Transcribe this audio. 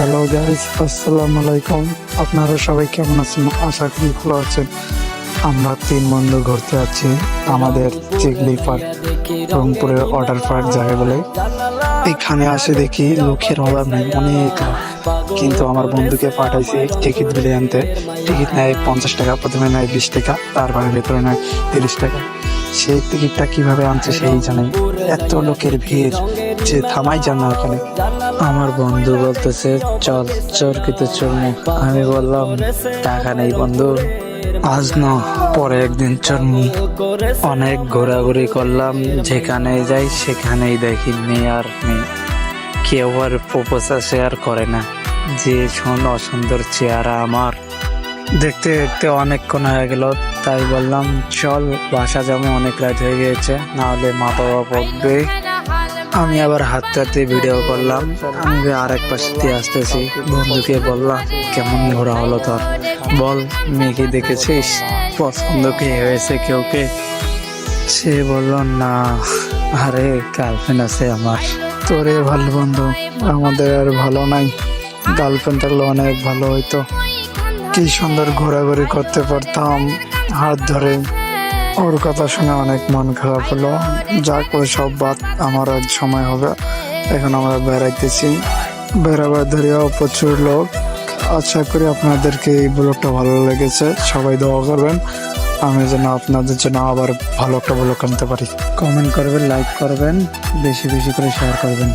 Hello guys আসসালামু আলাইকুম আপনারা সবাই কেমন আছেন? আশা করি ভালো আছেন। আমরা তিন বন্ধু ঘুরতে আছি আমাদের চিগলি পার্ক, রংপুরের অর্ডার পার্ক যাকে বলে। এখানে আসে দেখি লোকের অভাব নেই, অনেক কিন্তু আমার বন্ধুকে পাঠাইছি টিকিট বিলে আনতে। টিকিট নেয় পঞ্চাশ টাকা, প্রথমে নেয় বিশ টাকা, তারপরে ভেতরে নেয় তিরিশ টাকা। সেই টিকিটটা কীভাবে আনছে সেই জানে এত লোকের ভিড় যে থামাই যান না ওখানে। আমার বন্ধু বলতেছে, চল চর চরকিতে চল আমি বললাম, টাকা নেই বন্ধু। আজ না, পরে একদিন চলমু অনেক ঘোরাঘুরি করলাম, যেখানে যাই সেখানেই দেখি নেই আর নেই। কেউ আর প্রপোজাল শেয়ার করে না, যে শোন অসুন্দর চেহারা আমার। দেখতে দেখতে অনেকক্ষণ হয়ে গেল, তাই বললাম, চল, বাসা যাব, অনেক রাত হয়ে গিয়েছে, নাহলে মা বাবা পড়বে আমি আবার হাতে হাতে ভিডিও করলাম। আমি আর এক পাশে দিয়ে আসতেছি। বন্ধুকে বললাম, কেমন ঘোরা হলো তোর? বল, মেয়েকে দেখেছিস? পছন্দ কে হয়েছে কেউ কে সে বলল, না, আরে গার্লফ্রেন্ড আছে আমার। তোরে ভালো বন্ধু, আমাদের আর ভালো নাই। গার্লফ্রেন্ড থাকলে অনেক ভালো হইতো। কি সুন্দর ঘোরাঘুরি করতে পারতাম হাত ধরে। ওর কথা শুনে অনেক মন খারাপ হলো। যাক ওই সব বাদ আমার আজ সময় হবে। এখন আমরা বেড়াইতেছি। বেড়াবার ধরেও প্রচুর লোক। আশা করি আপনাদেরকে এই ব্লগটা ভালো লেগেছে। সবাই দোয়া করবেন। আমি যেন আপনাদের জন্য আবার ভালো একটা ব্লগ আনতে পারি। কমেন্ট করবেন, লাইক করবেন, বেশি বেশি করে শেয়ার করবেন।